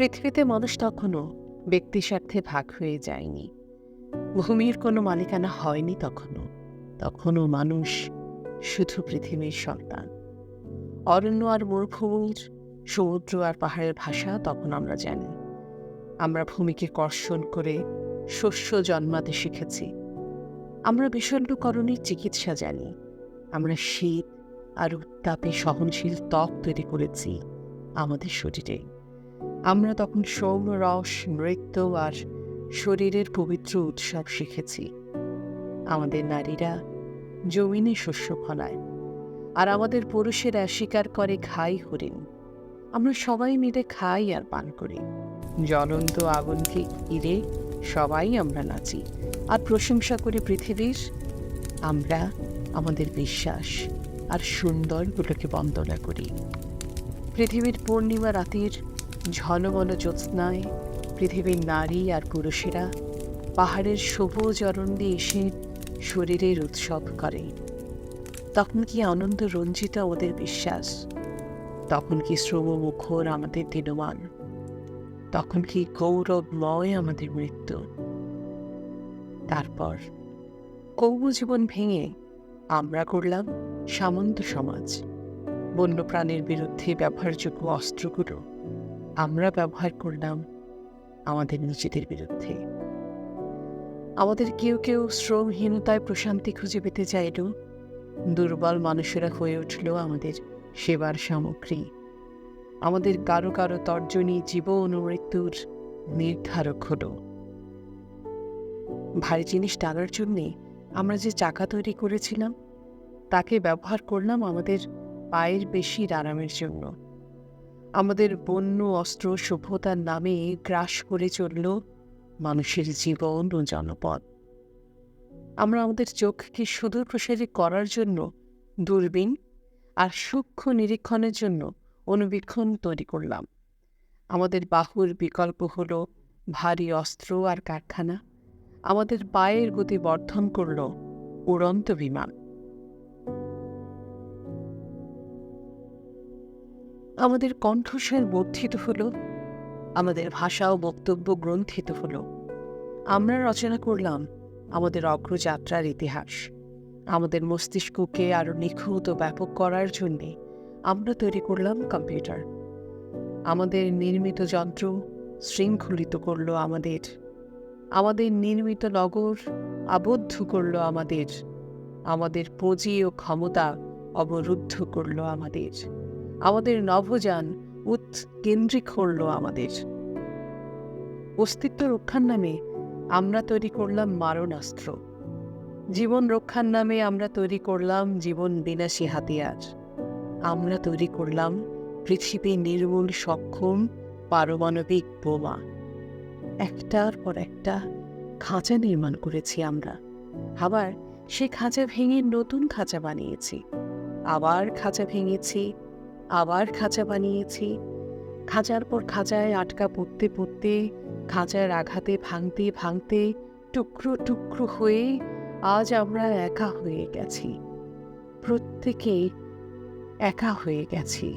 পৃথিবীতে মানুষ তখনও ব্যক্তি স্বার্থে ভাগ হয়ে যায়নি। ভূমির কোনো মালিকানা হয়নি তখনও। তখনও মানুষ শুধু পৃথিবীর সন্তান। অরণ্য আর মরুভূমির সমুদ্র আর পাহাড়ের ভাষা তখন আমরা জানি। আমরা ভূমিকে কর্ষণ করে শস্য জন্মাতে শিখেছি। আমরা বিষণ্ণকরণের চিকিৎসা জানি। আমরা শীত আর উত্তাপে সহনশীল ত্বক তৈরি করেছি আমাদের শরীরে। আমরা তখন সৌম্য রস, নৃত্য আর শরীরের পবিত্র উৎসব শিখেছি। আমাদের নারীরা জমিনে শস্য ফলায় আর আমাদের পুরুষেরা শিকার করে খাই হরিণ। আমরা সবাই মিলে খাই আর পান করি। জ্বলন্ত আগুনকে ঘিরে সবাই আমরা নাচি আর প্রশংসা করি পৃথিবীর। আমরা আমাদের বিশ্বাস আর সুন্দরগুলোকে বন্দনা করি। পৃথিবীর পূর্ণিমা রাতের ঝলমল জ্যোৎস্নায় পৃথিবীর নারী আর পুরুষেরা পাহাড়ের সবুজ অরণ্যে এসে শরীরের উৎসব করে। তখন কি আনন্দ রঞ্জিত ওদের বিশ্বাস? তখন কি শ্রমমুখর আমাদের দিনমান? তখন কি গৌরবময় আমাদের মৃত্যু? তারপর কৌমজীবন ভেঙে আমরা করলাম সামন্ত সমাজ। বন্যপ্রাণীর বিরুদ্ধে ব্যবহারযোগ্য অস্ত্রগুলো আমরা ব্যবহার করলাম আমাদের নিজেদের বিরুদ্ধে। আমাদের কেউ কেউ শ্রমহীনতায় প্রশান্তি খুঁজে পেতে চাইল দুর্বল মানুষেরা হয়ে উঠল আমাদের সেবার সামগ্রী। আমাদের কারও কারও তর্জনী জীবন ও মৃত্যুর নির্ধারক হলো। ভারী জিনিস টানার জন্যে আমরা যে চাকা তৈরি করেছিলাম, তাকে ব্যবহার করলাম আমাদের পায়ের বেশির আরামের জন্য। আমাদের বন্য অস্ত্র সভ্যতার নামে গ্রাস করে চলল মানুষের জীবন ও জনপদ। আমরা আমাদের চোখকে সুদূর প্রসারী করার জন্য দূরবীন আর সূক্ষ্ম নিরীক্ষণের জন্য অনুবীক্ষণ তৈরি করলাম। আমাদের বাহুর বিকল্প হলো ভারী অস্ত্র আর কারখানা। আমাদের পায়ের গতি বর্ধন করল উড়ন্ত বিমান। আমাদের কণ্ঠস্বর বর্ধিত হলো, আমাদের ভাষা ও বক্তব্য গ্রন্থিত হলো। আমরা রচনা করলাম আমাদের অগ্রযাত্রার ইতিহাস। আমাদের মস্তিষ্ককে আরও নিখুঁত ও ব্যাপক করার জন্যে আমরা তৈরি করলাম কম্পিউটার। আমাদের নির্মিত যন্ত্র শৃঙ্খলিত করল আমাদের। আমাদের নির্মিত নগর আবদ্ধ করল আমাদের। আমাদের পুঁজি ও ক্ষমতা অবরুদ্ধ করল আমাদের। আমাদের নভোযান উৎকেন্দ্রিক করল আমাদের। অস্তিত্ব রক্ষার নামে আমরা তৈরি করলাম মারণাস্ত্র। জীবন রক্ষার নামে আমরা তৈরি করলাম জীবন বিনাশী হাতিয়ার। আমরা তৈরি করলাম পৃথিবী নির্মূল, সক্ষম, পারমাণবিক বোমা। একটার পর একটা খাঁচা নির্মাণ করেছি আমরা। আবার সে খাঁচা ভেঙে নতুন খাঁচা বানিয়েছি। আবার খাঁচা ভেঙেছি আবার খাঁচা বানিয়েছি। খাঁচার পর খাঁচায় আটকা পড়তে পড়তে, খাঁচার আঘাতে ভাঙতে ভাঙতে, টুকরো টুকরো হয়ে আজ আমরা একা হয়ে গেছি। প্রত্যেকে একা হয়ে গেছি।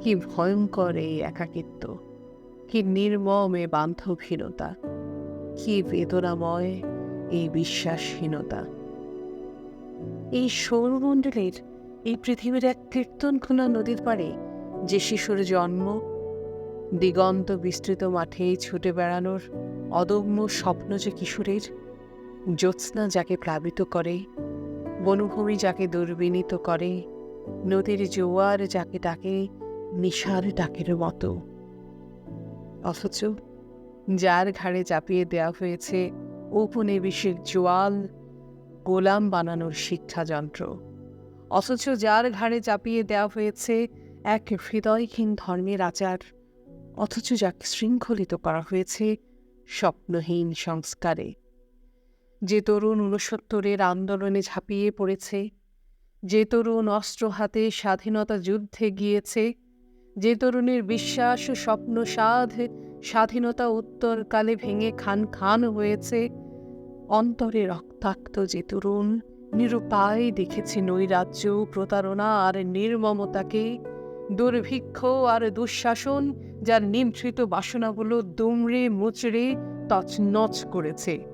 কি ভয়ঙ্কর এই একাকিত্ব, কি নির্মম এ বান্ধবহীনতা, কি বেদনাময় এই বিশ্বাসহীনতা। এই সৌরমণ্ডলের এই পৃথিবীর এক কীর্তন খোলা নদীর পাড়ে যে শিশুর জন্ম, দিগন্ত বিস্তৃত মাঠে ছুটে বেড়ানোর অদম্য স্বপ্ন যে কিশোরের, জ্যোৎস্না যাকে প্লাবিত করে, বনভূমি যাকে দুর্বিনীত করে, নদীর জোয়ার যাকে ডাকে, নিশার ডাকের মতো। অথচ যার ঘাড়ে চাপিয়ে দেওয়া হয়েছে ঔপনিবেশিক জোয়াল, গোলাম বানানোর শিক্ষাযন্ত্র। অথচ যার ঘাড়ে চাপিয়ে দেওয়া হয়েছে এক হৃদয়হীন ধর্মের আচার। অথচ যাকে শৃঙ্খলিত করা হয়েছে স্বপ্নহীন সংস্কারে। যে তরুণ ঊনসত্তরের আন্দোলনে ঝাঁপিয়ে পড়েছে, যে তরুণ অস্ত্র হাতে স্বাধীনতা যুদ্ধে গিয়েছে, যে তরুণের বিশ্বাস ও স্বপ্ন সাধ, স্বাধীনতা উত্তরকালে ভেঙে খান খান হয়েছে, অন্তরে রক্তাক্ত যে তরুণ নিরুপায় দেখেছে নৈরাজ্য, প্রতারণা আর নির্মমতাকে। দুর্ভিক্ষ আর দুঃশাসন, যার নিমৃত বাসনাগুলো দুমড়ে মুচড়ে তছনছ করেছে।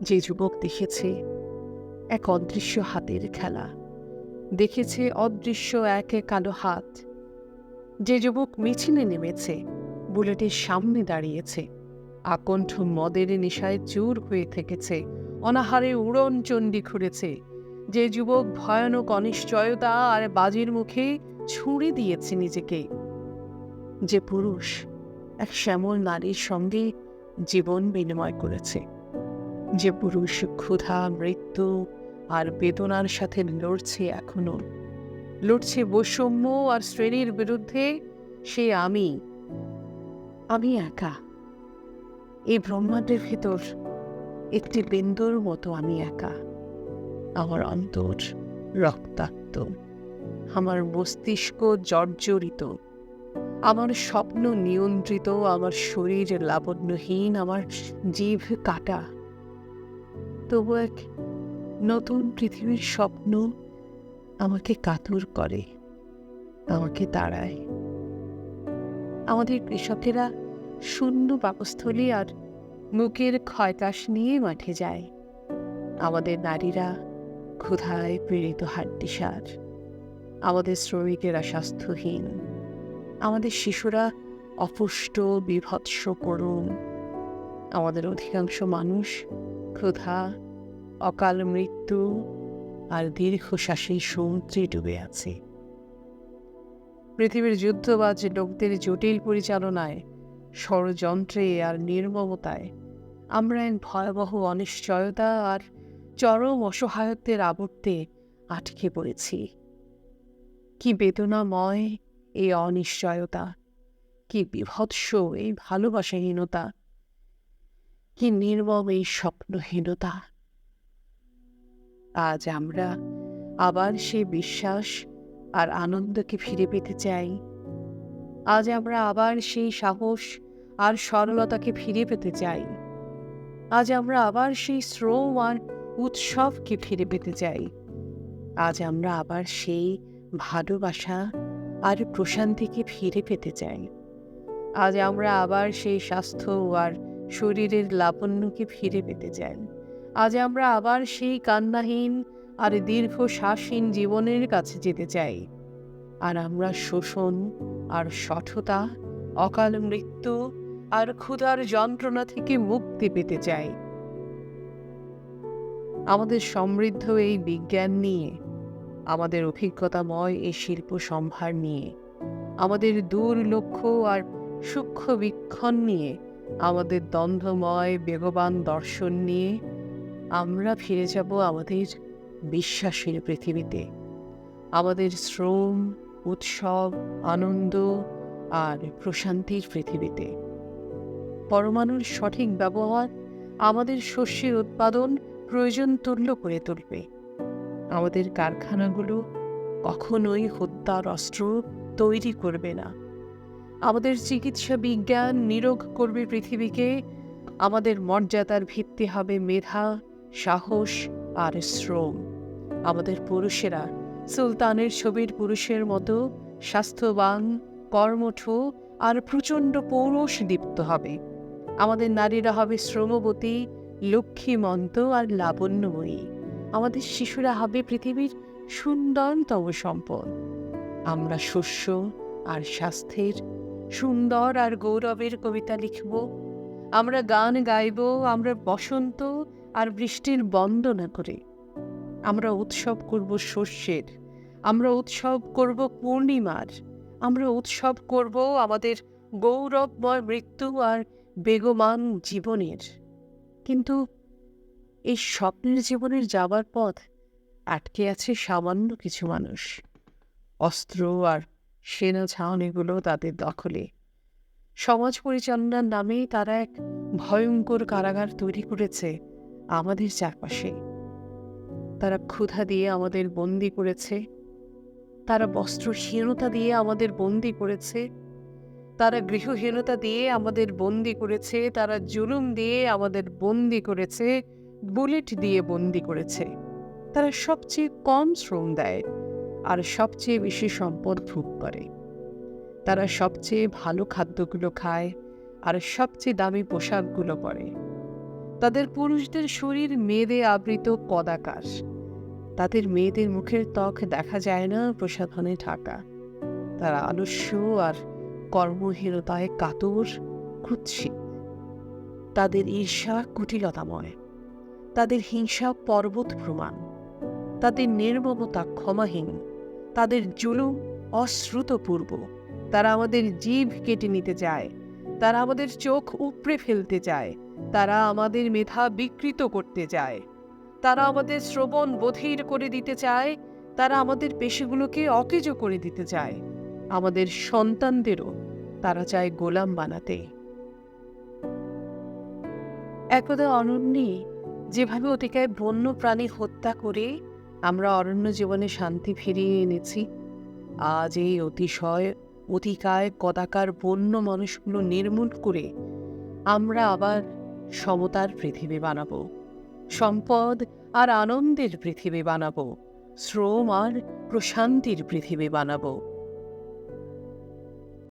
যে যুবক দেখেছে এক অদৃশ্য হাতের খেলা, দেখেছে অদৃশ্য এক কালো হাত। যে যুবক মিছিলে নেমেছে, বুলেটের সামনে দাঁড়িয়েছে। আকণ্ঠ মদের নেশায় চুর হয়ে থেকেছে, অনাহারে উড়ন চণ্ডী ঘুরেছে। যে যুবক ভয়ানক অনিশ্চয়তা আর বাজির মুখে ছুঁড়ে দিয়েছে নিজেকে। যে পুরুষ এক শ্যামল নারীর সঙ্গে জীবন বিনিময় করেছে। যে পুরুষ ক্ষুধা, মৃত্যু আর বেদনার সাথে লড়ছে এখনও। লড়ছে বৈষম্য আর শ্রেণির বিরুদ্ধে সে আমি আমি একা। এই ব্রহ্মাণ্ডের ভেতর একটি বিন্দুর মতো আমি একা। আমার অন্তর রক্তাক্ত। আমার মস্তিষ্ক জর্জরিত। আমার স্বপ্ন নিয়ন্ত্রিত। আমার শরীর লাবণ্যহীন। আমার জিভ কাটা। তবু এক নতুন পৃথিবীর স্বপ্ন আমাকে কাতর করে, আমাকে তাড়ায়। আমাদের কৃষকেরা শূন্য পাকস্থলী আর মুখের ক্ষয়তাস নিয়ে মাঠে যায়। আমাদের নারীরা ক্ষুধায় পীড়িত হাড্ডিসার আমাদের শ্রমিকেরা স্বাস্থ্যহীন। আমাদের শিশুরা অপুষ্ট, বিভৎস করুণ। আমাদের অধিকাংশ মানুষ ক্ষুধা, অকাল মৃত্যু আর দীর্ঘশ্বাসেই সমুদ্রে ডুবে আছে। পৃথিবীর যুদ্ধবাজ লোকদের জটিল পরিচালনায় ষড়যন্ত্রে আর নির্মমতায়। আমরা এক ভয়াবহ অনিশ্চয়তা আর চরম অসহায়ত্বের আবর্তে আটকে পড়েছি। কি বেদনাময় এই অনিশ্চয়তা, কি বিভৎস এই ভালোবাসাহীনতা, কি নির্মম এই স্বপ্নহীনতা। আজ আমরা আবার সেই বিশ্বাস আর আনন্দকে ফিরে পেতে চাই। আজ আমরা আবার সেই সাহস আর সরলতাকে ফিরে পেতে চাই। আজ আমরা আবার সেই শ্রম আর উৎসবকে ফিরে পেতে চাই। আজ আমরা আবার সেই ভালোবাসা আর প্রশান্তিকে ফিরে পেতে চাই। আজ আমরা আবার সেই স্বাস্থ্য আর শরীরের লাবণ্যকে ফিরে পেতে চাই। আজ আমরা আবার সেই কান্নাহীন আর দীর্ঘ শ্বাসহীন জীবনের কাছে যেতে চাই। আর আমরা শোষণ আর সঠতা, অকাল মৃত্যু আর ক্ষুধার যন্ত্রণা থেকে মুক্তি পেতে চাই। আমাদের সমৃদ্ধ এই বিজ্ঞান নিয়ে, আমাদের অভিজ্ঞতাময় এই শিল্প সম্ভার নিয়ে, আমাদের দূর লক্ষ্য আর সূক্ষ্ম বীক্ষণ নিয়ে, আমাদের দ্বন্দ্বময়, বেগবান দর্শন নিয়ে আমরা ফিরে যাব আমাদের বিশ্বাসের পৃথিবীতে। আমাদের শ্রম উৎসব, আনন্দ আর প্রশান্তির পৃথিবীতে। পরমাণুর সঠিক ব্যবহার আমাদের শস্যের উৎপাদন, প্রয়োজন তুল্য করে তুলবে। আমাদের কারখানাগুলো কখনোই হত্যার অস্ত্র তৈরি করবে না। আমাদের চিকিৎসা বিজ্ঞান নিরোগ করবে পৃথিবীকে। আমাদের মর্যাদার ভিত্তি হবে মেধা, সাহস আর শ্রম। আমাদের পুরুষেরা সুলতানের ছবির পুরুষের মতো স্বাস্থ্যবান, কর্মঠ আর প্রচণ্ড পৌরষ দীপ্ত হবে। আমাদের নারীরা হবে শ্রমবতী, লক্ষ্মীমন্ত আর লাবণ্যময়ী। আমাদের শিশুরা হবে পৃথিবীর সুন্দরতম সম্পদ। আমরা শস্য আর স্বাস্থ্যের সুন্দর আর গৌরবের কবিতা লিখব। আমরা গান গাইব, আমরা বসন্ত আর বৃষ্টির বন্দনা করে। আমরা উৎসব করব শস্যের, আমরা উৎসব করব পূর্ণিমার, আমরা উৎসব করব আমাদের গৌরবময় মৃত্যু আর বেগমান জীবনের। কিন্তু এই স্বপ্নের জীবনের যাবার পথ আটকে আছে সামান্য কিছু মানুষ। অস্ত্র আর সেনা ছাউনিগুলো তাদের দখলে। সমাজ পরিচালনার নামে তারা এক ভয়ঙ্কর কারাগার তৈরি করেছে আমাদের চারপাশে। তারা ক্ষুধা দিয়ে আমাদের বন্দি করেছে। তারা বস্ত্রহীনতা দিয়ে আমাদের বন্দি করেছে। তারা গৃহহীনতা দিয়ে আমাদের বন্দি করেছে। তারা জুলুম দিয়ে আমাদের বন্দি করেছে। বুলেট দিয়ে বন্দি করেছে। তারা সবচেয়ে কম শ্রম দেয় আর সবচেয়ে বেশি সম্পদ ভোগ করে। তারা সবচেয়ে ভালো খাদ্যগুলো খায় আর সবচেয়ে দামি পোশাকগুলো পরে। তাদের পুরুষদের শরীর মেয়েদে আবৃত কদাকাশ তাদের মেয়েদের মুখের ত্বক দেখা যায় না প্রসাধনে ঢাকা। তারা আলস্য আর কর্মহীনতায় কাতর কুৎসিত তাদের ঈর্ষা কুটিলতাময়। তাদের হিংসা পর্বত প্রমাণ। তাদের নির্মমতা ক্ষমাহীন। তাদের জুলুম অশ্রুতপূর্ব। তারা আমাদের জীব কেটে নিতে চায়। তারা আমাদের চোখ উপড়ে ফেলতে চায়। তারা আমাদের মেধা বিকৃত করতে চায়। তারা আমাদের শ্রবণ বধির করে দিতে চায়, তারা আমাদের পেশিগুলোকে অকেজ করে দিতে চায়। আমাদের সন্তানদেরও তারা চায় গোলাম বানাতে। একদা অনন্যে, যেভাবে অতিকায় বন্য প্রাণী হত্যা করে, আমরা অরণ্য জীবনে শান্তি ফিরিয়ে এনেছি। আজ এই অতিশয় অতিকায় কদাকার বন্য মানুষগুলো নির্মূল করে, আমরা আবার সমতার পৃথিবী বানাবো। সম্পদ আর আনন্দের পৃথিবী বানাবো শ্রম আর প্রশান্তির পৃথিবী বানাবো।